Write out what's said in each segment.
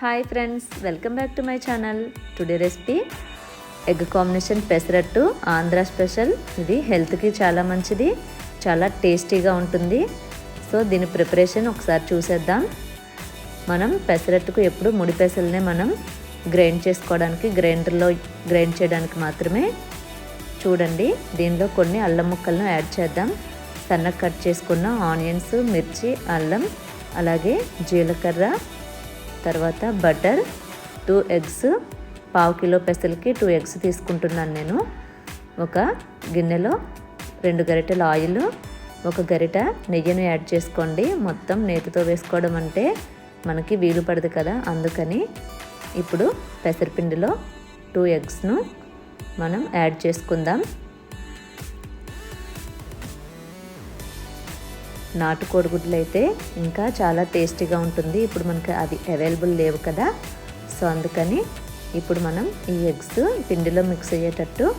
Hi friends welcome back to my channel today recipe egg combination pesarattu Andhra special ఇది హెల్త్కి చాలా మంచిది చాలా టేస్టీగా ఉంటుంది. సో దీని ప్రిపరేషన్ ఒకసారి చూసేద్దాం. మనం పెసరట్టుకు ఎప్పుడు ముడి పెసలనే మనం గ్రైండ్ చేసుకోవడానికి గ్రైండర్లో గ్రైండ్ చేయడానికి మాత్రమే చూడండి. దీనిలో కొన్ని అల్లం ముక్కలను యాడ్ చేద్దాం. సన్నగా కట్ చేసుకున్న ఆనియన్స్ మిర్చి అల్లం అలాగే జీలకర్ర తర్వాత బటర్ టూ ఎగ్స్ పావు కిలో పెసలకి టూ ఎగ్స్ తీసుకుంటున్నాను నేను. ఒక గిన్నెలో రెండు గరిటెల ఆయిల్ ఒక గరిట నెయ్యిని యాడ్ చేసుకోండి. మొత్తం నేతితో వేసుకోవడం అంటే మనకి వీలు పడదు కదా. అందుకని ఇప్పుడు పెసరపిండిలో టూ ఎగ్స్ను మనం యాడ్ చేసుకుందాం. నాటుకోడి గుడ్లు అయితే ఇంకా చాలా టేస్టీగా ఉంటుంది. ఇప్పుడు మనకి అది అవైలబుల్ లేవు కదా. సో అందుకని ఇప్పుడు మనం ఈ ఎగ్స్ పిండిలో మిక్స్ అయ్యేటట్టు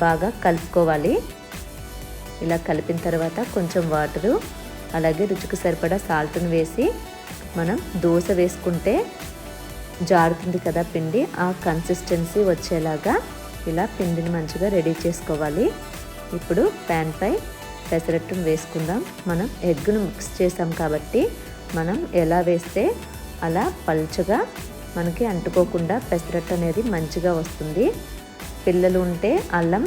బాగా కలుపుకోవాలి. ఇలా కలిపిన తర్వాత కొంచెం వాటరు అలాగే రుచికి సరిపడా సాల్ట్ను వేసి మనం దోశ వేసుకుంటే జారుతుంది కదా పిండి. ఆ కన్సిస్టెన్సీ వచ్చేలాగా ఇలా పిండిని మంచిగా రెడీ చేసుకోవాలి. ఇప్పుడు ప్యాన్పై పెసరట్టును వేసుకుందాం. మనం ఎగ్గును మిక్స్ చేసాం కాబట్టి మనం ఎలా వేస్తే అలా పల్చగా మనకి అంటుకోకుండా పెసరట్టు అనేది మంచిగా వస్తుంది. పిల్లలు ఉంటే అల్లం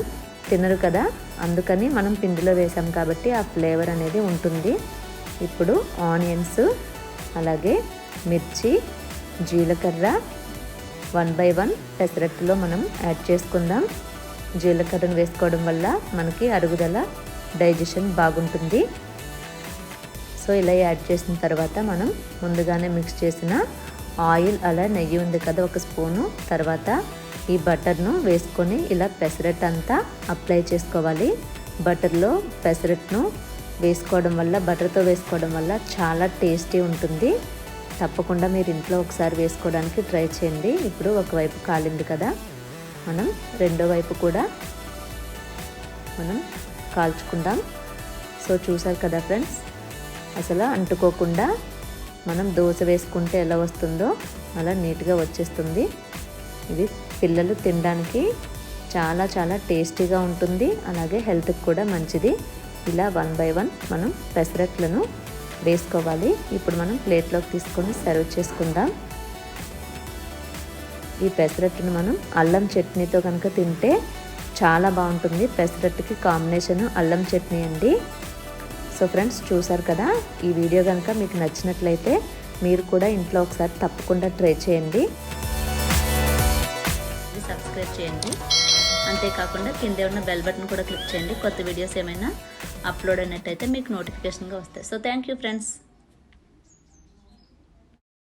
తినరు కదా అందుకని మనం పిండిలో వేసాం కాబట్టి ఆ ఫ్లేవర్ అనేది ఉంటుంది. ఇప్పుడు ఆనియన్స్ అలాగే మిర్చి జీలకర్ర వన్ బై వన్ పెసరట్టులో మనం యాడ్ చేసుకుందాం. జీలకర్రను వేసుకోవడం వల్ల మనకి అరుగుదల డైజెషన్ బాగుంటుంది. సో ఇలా యాడ్ చేసిన తర్వాత మనం ముందుగానే మిక్స్ చేసిన ఆయిల్ అలా నెయ్యి ఉంది కదా ఒక స్పూను. తర్వాత ఈ బటర్ను వేసుకొని ఇలా పెసరట్ అంతా అప్లై చేసుకోవాలి. బటర్లో పెసరట్ను వేసుకోవడం వల్ల బటర్తో వేసుకోవడం వల్ల చాలా టేస్టీ ఉంటుంది. తప్పకుండా మీరు ఇంట్లో ఒకసారి వేసుకోవడానికి ట్రై చేయండి. ఇప్పుడు ఒకవైపు కాలింది కదా మనం రెండో వైపు కూడా మనం కాల్చుకుందాం. సో చూసారు కదా ఫ్రెండ్స్ అసలు అంటుకోకుండా మనం దోశ వేసుకుంటే ఎలా వస్తుందో అలా నీట్గా వచ్చేస్తుంది. ఇది పిల్లలు తినడానికి చాలా చాలా టేస్టీగా ఉంటుంది. అలాగే హెల్త్కి కూడా మంచిది. ఇలా వన్ బై వన్ మనం పెసరట్లను వేసుకోవాలి. ఇప్పుడు మనం ప్లేట్లోకి తీసుకొని సర్వ్ చేసుకుందాం. ఈ పెసరట్టును మనం అల్లం చట్నీతో కనుక తింటే చాలా బాగుంటుంది. పెసరట్టుకి కాంబినేషన్ అల్లం చట్నీ అండి. సో ఫ్రెండ్స్ చూసారు కదా ఈ వీడియో కనుక మీకు నచ్చినట్లయితే మీరు కూడా ఇంట్లో ఒకసారి తప్పకుండా ట్రై చేయండి. సబ్స్క్రైబ్ చేయండి. అంతేకాకుండా కింద ఉన్న బెల్ బటన్ కూడా క్లిక్ చేయండి. కొత్త వీడియోస్ ఏమైనా అప్లోడ్ అయినట్టయితే మీకు నోటిఫికేషన్గా వస్తాయి. So thank you friends.